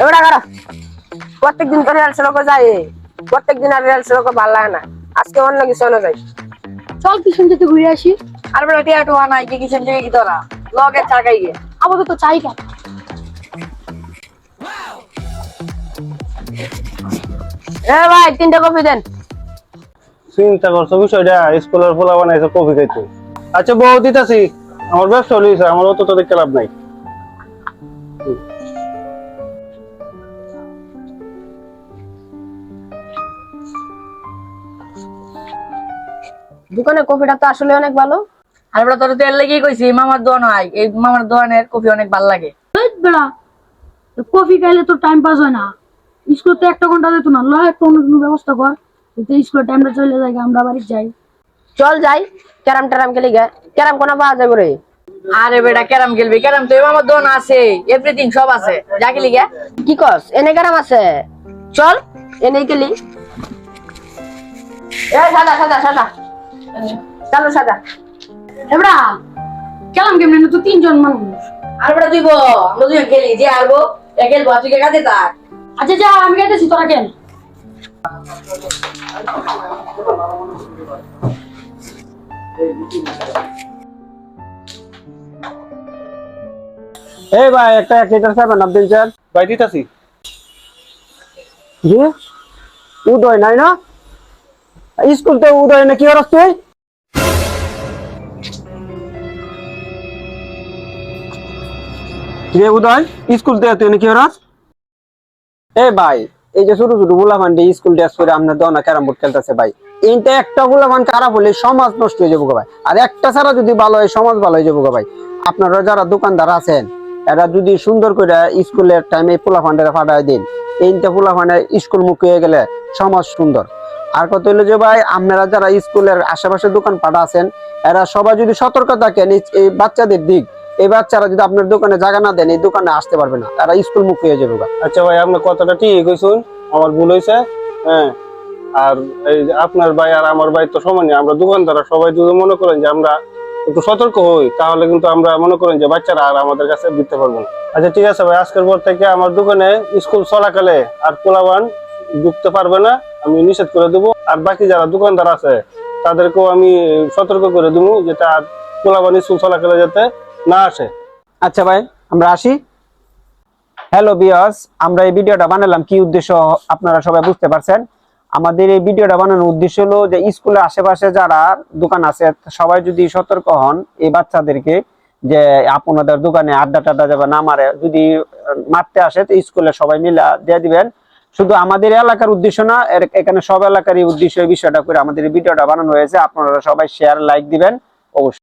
এবার কারা প্রত্যেকদিন তো রিহার্সাল করে যাই প্রত্যেকদিন আর রিহার্সাল করে ভালো লাগে না। আজকে অন্য কিছু হলো যাই। চল কিষণ থেকে ঘুরে আসি? আর বলে টিয়া টুয়া নাই কি কিসের দিকে কি তোরা? লগে চাকাই গে। আপাতত চাই কেন? এ ভাই তিনটা কফি দেন। চিন্তা করছ বিষয়টা স্কুলের ফোলা বানাইছে কফি খাইতে। আচ্ছা বউ দিতাছি। আমার ব্যবসা হয়েছে আমার অত তোদের ক্লাব নাই। দোকানে কফিটা তো আসলে অনেক ভালো। আর বলে তোর তেল লেগেই কইছি মামার দোয়ান হয় এই মামার দোয়ানের কফি অনেক ভালো লাগে। বেড়া কফি খাইলে তো টাইম পাস হয় না। স্কুল তো একটা ঘণ্টা যেত না লয় একটা অন্য কোনো ব্যবস্থা কর। এতে স্কুলের টাইমটা চলে যায় আমরা বাড়ি যাই। চল যাই ক্যারাম ট্যারাম খেলি গে। ক্যারাম কোনা পাওয়া যাবে রে? আরে বেটা ক্যারাম খেলবি ক্যারাম তো এই মামার দোয়ান আছে। এভরিথিং সব আছে। যা খেলি গে। কি কস এনে ক্যারাম আছে? চল এনে খেলি। এ সাদা সাদা সাদা চালো সাদা এবড়া কেলাম কেমনে? তো তিনজন মানুষ। আর বেটা তুই বো আমরা দুজন খেলি যে আরবো এ খেলব তুই কে কাজে থাক আচ্ছা যা আমি গাইতেছি তোরা কেন? এই ভাই একটা এক লিটার চান ভাই দিতাছি। উদয় নাই না? স্কুল তো উদয় না কি তুই? রে উদয় স্কুল থেকে তুই কি হরস এ ভাই এই যে ছোট ছোট গুলামান স্কুল ড্রেস করে দনা ক্যারাম বোর্ড খেলতেছে ভাই। এইটা একটা গুলামান খারাপ হলে সমাজ নষ্ট হয়ে যাব ভাই। আর একটা ছাড়া যদি ভালো হয় সমাজ ভালো হয়ে যাব ভাই। আপনারা যারা দোকানদার আছেন এরা যদি সুন্দর করে স্কুলের টাইমে পোলা ফান্ডেরা ফাটায় দিন এইটা পোলা ফান্ডে স্কুল মুখ হয়ে গেলে সমাজ সুন্দর। আর কত হলো যে ভাই, আপনারা যারা স্কুলের আশেপাশে দোকান পাঠা আছেন, এরা সবাই যদি সতর্ক থাকেন, এই- বাচ্চাদের দিক, এই বাচ্চারা যদি আপনার দোকানে জায়গা না দেন, এই দোকানে আসতে পারবে না। তারা স্কুল মুখ হয়ে যাবে আচ্ছা ভাই, আপনার কথাটা ঠিক কইছুন, আমার ভুল হয়েছে হ্যাঁ। আর এই আপনার ভাই আর আমার ভাই তো সমান আমরা দোকানদাররা সবাই যদি মনে করেন যে আমরা একটু সতর্ক হই, তাহলে কিন্তু আমরা মনে করেন যে বাচ্চারা আর আমাদের কাছে দিতে পারব না। আচ্ছা ঠিক আছে ভাই, আজকের পর থেকে আমার দোকানে স্কুল চলাকালে আর পোলাবান ঢুকতে পারবে না, আমি নিষেধ করে দেবো। আর বাকি যারা দোকানদার আছে, তাদেরকেও আমি সতর্ক করে দেবো যেটা আর পোলাবান স্কুল চলাকালে যাতে না আসে। আচ্ছা ভাই, আমরা আসি। হ্যালো বিয়াস আমরা এই ভিডিওটা বানালাম কি উদ্দেশ্য, আপনারা সবাই বুঝতে পারছেন? আমাদের এই ভিডিওটা বানানোর উদ্দেশ্য হলো যে স্কুলের আশেপাশে যারা দোকান আছে, সবাই যদি সতর্ক হন, এই বাচ্চাদেরকে যে আপনাদের দোকানে আড্ডা টাড্ডা যাবে না মারে, যদি মারতে আসে, তো স্কুলে সবাই মিলে দিয়ে দিবেন। শুধু আমাদের এলাকার উদ্দেশ্য না এখানে সব এলাকারই উদ্দেশ্য বিষয়টা করে আমাদের ভিডিওটা বানানো হয়েছে। আপনারা সবাই শেয়ার লাইক দিবেন, অবশ্যই।